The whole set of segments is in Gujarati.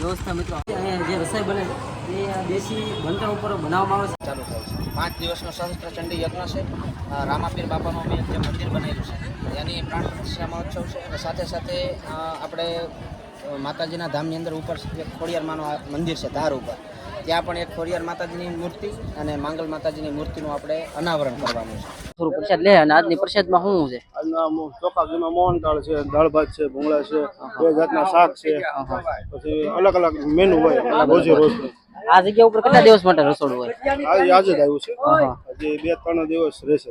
વ્યવસ્થા મિત્રો. જે રસોઈ બને એ દેશી ભંટા ઉપર બનાવવામાં આવે ચાલુ થાય છે. પાંચ દિવસનો સહસ્ત્ર ચંડી યજ્ઞ છે. રામાપીર બાપાનું અમે જે મંદિર બનેલું છે, એની પ્રાણ પ્રતિષ્ઠા મહોત્સવ છે. અને સાથે સાથે આપણે માતાજીના ધામની અંદર ઉપર ખોડિયારમાનું મંદિર છે, ધાર ઉપર. ત્યાં પણ એક ખોરિયાર માતાજીની મૂર્તિ અને માંગલ માતાજીની મૂર્તિનું આપણે અનાવરણ કરવાનું છે. થોડું પ્રસાદ લે અને આજની પ્રસાદમાં શું છે? આજના મો- ચોખા ઘીમાં મોહનથાળ છે દાળ ભાત છે ભૂંગળા છે બે જાતના શાક છે. પછી અલગ અલગ મેનુ હોય રોજે રોજ. આ જગ્યા ઉપર કેટલા દિવસ માટે રસોડું હોય? આજે જ આવ્યું છે. હજી બે ત્રણ દિવસ રહેશે.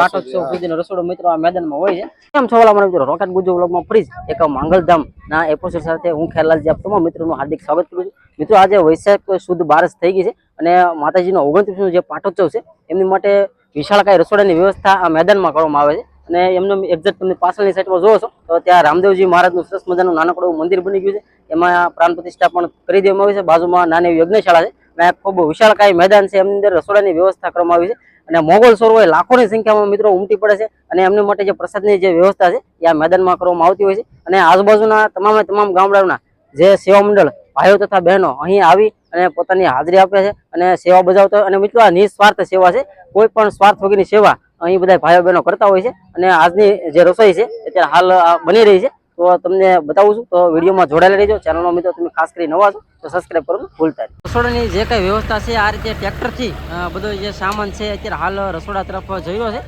પાટોત્સવ સુધીનો રસોડો મિત્રો આ મેદાનમાં હોય છે. કેમ છો ઓલા મિત્રો રોકેટ ગુજુ વ્લોગમાં ફ્રીજ એક મંગલધામ ના એપિસોડ સાથે હું ખેલાલ જે તમામ મિત્રોનું હાર્દિક સ્વાગત કરું છું. મિત્રો આજે વૈશાખ શુદ્ધ બારસ થઈ ગઈ છે અને માતાજીનો ઓગણત્રીસનો જે પાટોત્સવ છે એમની માટે વિશાળકાય રસોડાની વ્યવસ્થા આ મેદાનમાં કરવામાં આવે છે. અને એમનો એક્ઝેક્ટ તમે પાછળની સાઈડમાં જોવો છો, તો ત્યાં રામદેવજી મહારાજનું સરસ મજાનું નાનકડું મંદિર બની ગયું છે. એમાં પ્રાણ પ્રતિષ્ઠા પણ કરી દેવામાં આવી છે. બાજુમાં નાની યજ્ઞશાળા છે અને ખૂબ વિશાળકાય મેદાન છે. એમની અંદર રસોડાની વ્યવસ્થા કરવામાં આવી છે. અને મોગલ સોર હોય લાખોની સંખ્યામાં મિત્રો ઉમટી પડે છે અને એમની માટે જે પ્રસાદની જે વ્યવસ્થા છે એ આ મેદાનમાં કરવામાં આવતી હોય છે. અને આજુબાજુના તમામે તમામ ગામડાઓના જે સેવા મંડળ ભાઈઓ તથા બહેનો અહીં આવી અને પોતાની હાજરી આપે છે અને સેવા બજાવતા હોય. અને મિત્રો આ નિસ્વાર્થ સેવા છે. કોઈ પણ સ્વાર્થ વગરની સેવા અહીં બધા ભાઈઓ બહેનો કરતા હોય છે અને આજની જે રસોઈ છે, અત્યારે હાલ બની રહી છે. તો તમને બતાવું છું, તો વિડીયોમાં જોડાયેલા રહેજો. ચેનલમાં મિત્રો, તમે ખાસ કરી નવા છો, તો સબસ્ક્રાઈબ કરવાનું ભૂલતા નહીં. રસોડાની જે કંઈ વ્યવસ્થા છે, આ રીતે ટ્રેક્ટરથી બધો જે સામાન છે, અત્યારે હાલ રસોડા તરફ જઈ છે.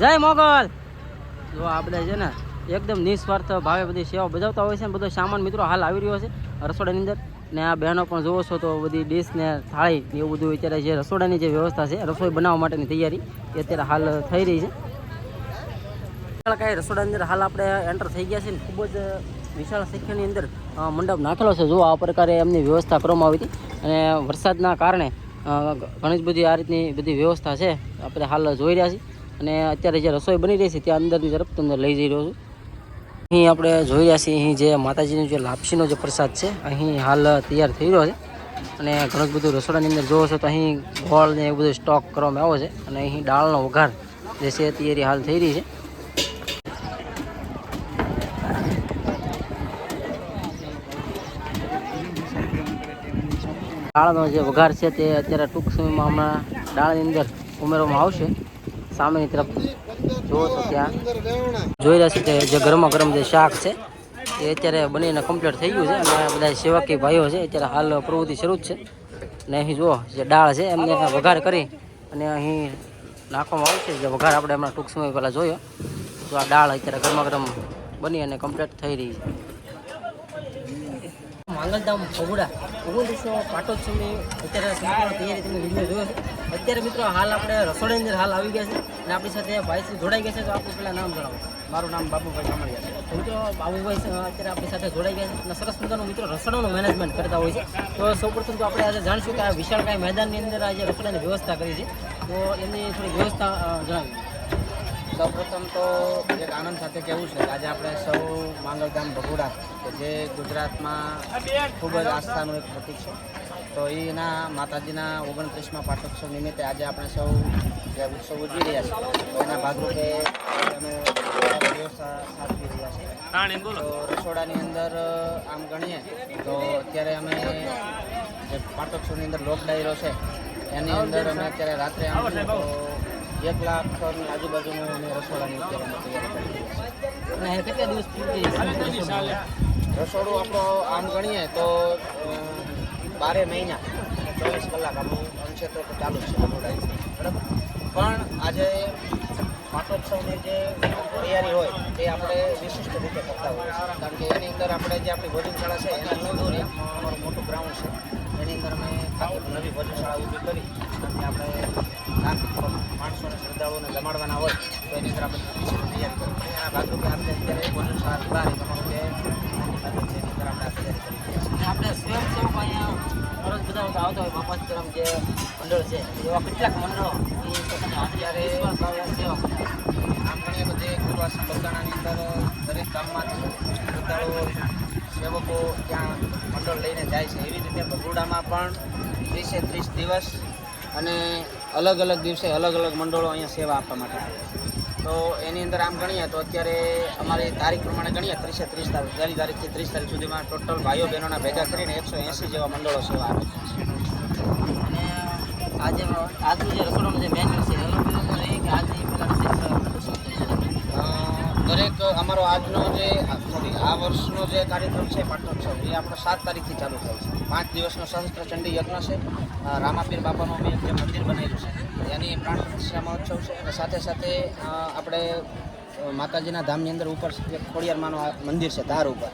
જય મોગલ! જો આપણે છે ને, એકદમ નિસ્વાર્થ ભાવે બધી સેવા બજાવતા હોય છે બધો સામાન મિત્રો હાલ આવી રહ્યો છે રસોડાની અંદર. ને આ બહેનો પણ જોવો છો તો બધી ડીશ ને થાળી ને એવું બધું અત્યારે જે રસોડાની જે વ્યવસ્થા છે, રસોઈ બનાવવા માટેની તૈયારી એ અત્યારે હાલ થઈ રહી છે. કાંઈ રસોડાની અંદર હાલ આપણે એન્ટર થઈ ગયા છે ને, ખૂબ જ વિશાળ સંખ્યાની અંદર મંડપ નાખેલો છે. જો આ પ્રકારે એમની વ્યવસ્થા કરવામાં આવી હતી અને વરસાદના કારણે ઘણી જ બધી આ રીતની બધી વ્યવસ્થા છે, આપણે હાલ જોઈ રહ્યા છીએ. અને અત્યારે જે રસોઈ બની રહી છે, ત્યાં અંદરની તરફ તમને લઈ જઈ રહ્યો છું. અહીં આપણે જોઈ રહ્યા છીએ અહીં જે માતાજીનો જે લાપસીનો જે પ્રસાદ છે, અહીં હાલ તૈયાર થઈ રહ્યો છે. અને ઘણું બધું રસોડાની અંદર જોવો છો તો અહીં ગોળ ને એવું બધું સ્ટોક કરવામાં આવ્યો છે અને અહીં દાળનો વઘાર જે છે તૈયારી હાલ થઈ રહી છે. દાળનો જે વઘાર છે તે અત્યારે ટૂંક સમયમાં હમણાં દાળની અંદર ઉમેરવામાં આવશે. સામેની તરફ જુઓ તો ત્યાં. જોઈ રહ્યા છે જે ગરમા ગરમ જે શાક છે, એ અત્યારે બનીને કમ્પ્લીટ થઈ ગયું છે. અને બધા સેવાકી ભાઈઓ છે, અત્યારે હાલ પ્રવૃત્તિ શરૂ જ છે. અને અહીં જુઓ, જે દાળ છે, એમને વઘાર કરી અને અહીં નાખવામાં આવશે જે વઘાર આપણે હમણાં ટૂંક સમય પહેલાં જોયો. તો આ દાળ અત્યારે ગરમા ગરમ બની અને કમ્પ્લીટ થઈ રહી છે. માંગલધામ ભગુડા ઓગણત્રીસો પાટોત્સવની અત્યારે સંપૂર્ણ તૈયારી તમે વીડિયો જોયો છે અત્યારે મિત્રો હાલ આપણે રસોડાની અંદર હાલ આવી ગયા છે અને આપણી સાથે ભાઈશ્રી જોડાઈ ગયા છે તો આપણું પહેલાં નામ જણાવો. મારું નામ બાબુભાઈ કામળિયા છે. મિત્રો બાબુભાઈ અત્યારે આપણી સાથે જોડાઈ ગયા છે અને સરસ મજાનું મિત્રો રસોડાનું મેનેજમેન્ટ કરતા હોય છે. તો સૌપ્રથમ તો આપણે આજે જાણશું કે આ વિશાળકાય મેદાનની અંદર આજે રસોડાની વ્યવસ્થા કરી છે. તો એની થોડી વ્યવસ્થા જણાવી સૌપ્રથમ તો એક આનંદ સાથે કહેવું છે કે આજે આપણે સૌ માંગલધામ ભગુડા કે જે ગુજરાતમાં ખૂબ જ આસ્થાનું એક પ્રતિક છે. તો એના માતાજીના ઓગણત્રીસમાં પાઠોત્સવ નિમિત્તે આજે આપણે સૌ જે ઉત્સવ ઉજવી રહ્યા છીએ તો એના ભાગરૂપે અમે સાચવી રહ્યા છીએ. તો રસોડાની અંદર આમ ગણીએ તો અત્યારે અમે જે પાઠોત્સવની અંદર લોક ડાયરો છે એની અંદર અમે અત્યારે રાત્રે આમ એક લાખની આજુબાજુનું અમે રસોડાની અત્યારે તૈયારી કરી અને કેટલા દિવસ પૂરતી રસોડા? આપણો આમ ગણીએ તો બારે મહિના. ચોવીસ કલાક આપણું અંશેત્ર તો ચાલુ જ છે બરાબર? પણ આજે પાટોત્સવની જે તૈયારી હોય તે આપણે વિશિષ્ટ રીતે કરતા હોઈએ છીએ. કારણ કે એની અંદર આપણે જે આપણી ભોજનશાળા છે એના નોંધોરી અમારું મોટું ગ્રાઉન્ડ છે. એની અંદર અમે નવી ભોજનશાળા ઊભી કરી. અને આપણે લાખ માણસોને શ્રદ્ધાળુઓને જમાડવાના હોય તો એની અંદર આપણે વિશેષ તૈયારી કરી એના ભાગરૂપે આપણે અત્યારે ભોજનશાળા બહાર તમારું જે એની અંદર આપણે તૈયારી કરી આપણે સ્વયંસેવક અહીંયા ફરજ બધા આવતા હોય બાપા સીતારામ જે મંડળ છે એવા કેટલાક મંડળો એ પોતાની હાજરી નિસ્વાર્થ ભાવે સેવા કરતા હોય. આમ ગણીએ તો જે ગુરુવાસી બગદાણાની અંદર દરેક ગામમાંથી શ્રદ્ધાળુઓ સેવકો ત્યાં મંડળ લઈને જાય છે. એવી રીતે બગુડામાં પણ ત્રીસે ત્રીસ દિવસ અને અલગ અલગ દિવસે અલગ અલગ મંડળો અહીંયા સેવા આપવા માટે તો એની અંદર આમ ગણીએ તો અત્યારે અમારી તારીખ પ્રમાણે ગણીએ ત્રીસે ત્રીસ તારીખ, પહેલી તારીખથી ત્રીસ તારીખ સુધીમાં ટોટલ ભાઈઓ બહેનોના ભેગા કરીને એકસો એંસી જેવા મંડળો સેવા આપે છે. અને આજે આજનું જે રસોડાનું જે મેન્યુ છે રહી કે આજે દરેક અમારો આજનો જે સોરી આ વર્ષનો જે કાર્યક્રમ છે, પાટોત્સવ, એ આપણો સાત તારીખથી ચાલુ થયો છે. પાંચ દિવસનો સહસ્ત્ર ચંડી યજ્ઞ છે. રામાપીર બાપાનું અમે જે મંદિર બનાવ્યું છે એની પ્રાણ પ્રતિષ્ઠા મહોત્સવ છે. અને સાથે સાથે આપણે માતાજીના ધામની અંદર ઉપર ખોડિયારમાંનું મંદિર છે, ધાર ઉપર.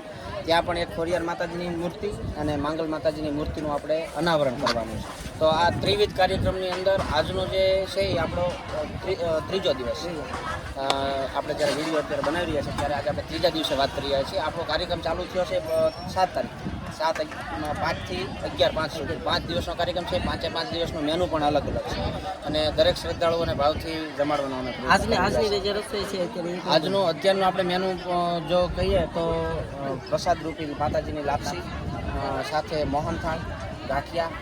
ત્યાં પણ એક ખોડિયાર માતાજીની મૂર્તિ અને માંગલ માતાજીની મૂર્તિનું આપણે અનાવરણ કરવાનું છે. તો આ ત્રિવિધ કાર્યક્રમની અંદર આજનો જે છે એ આપણો ત્રીજો દિવસ. છે આપણે જ્યારે વીડિયો અત્યારે બનાવી રહ્યા છીએ, ત્યારે આજે આપણે ત્રીજા દિવસે વાત કરી રહ્યા છીએ. આપણો કાર્યક્રમ ચાલુ થયો છે સાત તારીખ. સાત પાંચથી અગિયાર પાંચ સુધી. પાંચ દિવસનો કાર્યક્રમ છે પાંચે પાંચ દિવસનું મેનુ પણ અલગ અલગ છે. અને દરેક શ્રદ્ધાળુઓને ભાવથી જમાડવાનો અમે આજની આજની જે રસોઈ છે આજનું અત્યારનું આપણે મેનુ જો કહીએ તો પ્રસાદ રૂપી માતાજીની લાપસી સાથે મોહનથાળ ગાંઠિયા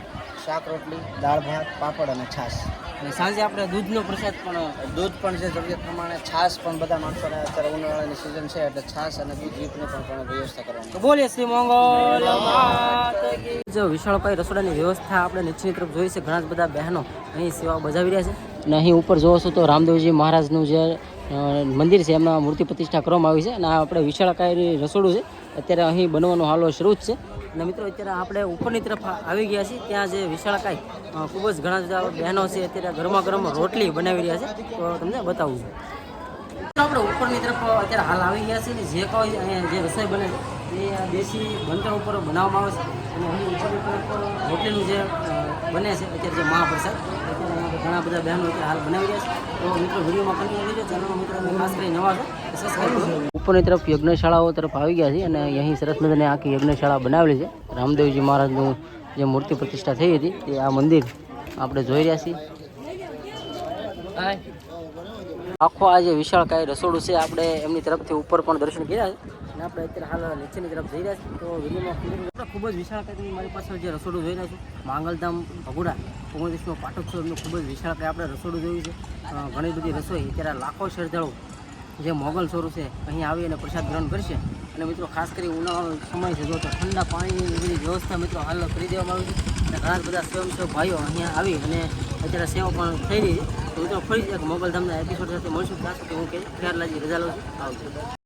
શાક રોટલી દાળ ભાત પાપડ અને છાશ. અને સાંજે આપણે દૂધનો પ્રસાદ પણ દૂધ પણ છે જરૂરિયાત પ્રમાણે છાશ પણ બધા માણસો અત્યારે ઉનાળાની સિઝન છે એટલે છાશ અને દૂધ દીપની પણ પણ વ્યવસ્થા કરવાની. બોલીએ શ્રી મંગલ જો વિશાળભાઈ રસોડાની વ્યવસ્થા આપણે નીચેની તરફ જોઈ છે ઘણા જ બધા બહેનો અહીં સેવા બજાવી રહ્યા છે. અને અહીં ઉપર જોવો છો તો રામદેવજી મહારાજનું જે મંદિર છે એમાં મૂર્તિ પ્રતિષ્ઠા કરવામાં આવી છે અને આ આપણે વિશાળકાયની રસોડું છે. અત્યારે અહીં બનવાનો હાલો શરૂ જ છે. અને મિત્રો, અત્યારે આપણે ઉપરની તરફ આવી ગયા છીએ. ત્યાં જે વિશાળકાય ખૂબ જ ઘણા બધા બહેનો છે, અત્યારે ગરમા ગરમ રોટલી બનાવી રહ્યા છે. તો તમને બતાવું છું. આપણે ઉપરની તરફ અત્યારે હાલ આવી ગયા છે ને જે કોઈ જે રસોઈ બને છે, એ દેશી બંદર ઉપર બનાવવામાં આવે છે. અને અહીં ઉપરની તરફ રોટલીનું જે બને છે. અત્યારે જે મહાપ્રસાદ અત્યારે ઘણા બધા બહેનો અત્યારે હાલ બનાવી રહ્યા છે. તો મિત્રો વિડીયોમાં કન્ટિન્યુ રહેજો. ચેનલમાં મિત્રો ખાસ કરી નવા છો સબસ્ક્રાઈબ ઉપરની તરફ યજ્ઞશાળાઓ તરફ આવી ગયા છે અને અહીં સરસ મજાની આખી યજ્ઞશાળા બનાવેલી છે. રામદેવજી મહારાજનું જે મૂર્તિ પ્રતિષ્ઠા થઈ હતી તે આ મંદિર આપણે જોઈ રહ્યા છીએ. આખો આ જે વિશાળકાય રસોડું છે આપણે એમની તરફથી ઉપર પણ દર્શન કર્યા છે. અને આપણે અત્યારે હાલ નીચેની તરફ જઈ રહ્યા છીએ. તો વિલીમાં ખૂબ જ વિશાળકાય તમે મારી પાસે જે રસોડું જોઈ રહ્યા છો, માંગલધામ ભગુડા ઓગણત્રીસનો પાટોત્સવ એમનું ખૂબ જ વિશાળકાય આપણે રસોડું જોયું છે. ઘણી બધી રસોઈ અત્યારે લાખો શ્રદ્ધાળુ જે મોગલ સ્વરૂપ છે, અહીં આવી અને પ્રસાદ ગ્રહણ કરશે. અને મિત્રો, ખાસ કરી ઉનાળાનો સમય છે, જો તો ઠંડા પાણીની બધી વ્યવસ્થા મિત્રો હાલ કરી દેવામાં આવી અને ઘણા બધા સ્વયંસેવક ભાઈઓ અહીંયા આવી અને અત્યારે સેવા પણ થઈ રહી છે. તો મિત્રો, ફરી એક મોગલધામના એપિસોડ સાથે મળશું. ખાસ કે હું કે ખ્યાલ લાગી, રજા લઉં છું. આવજો.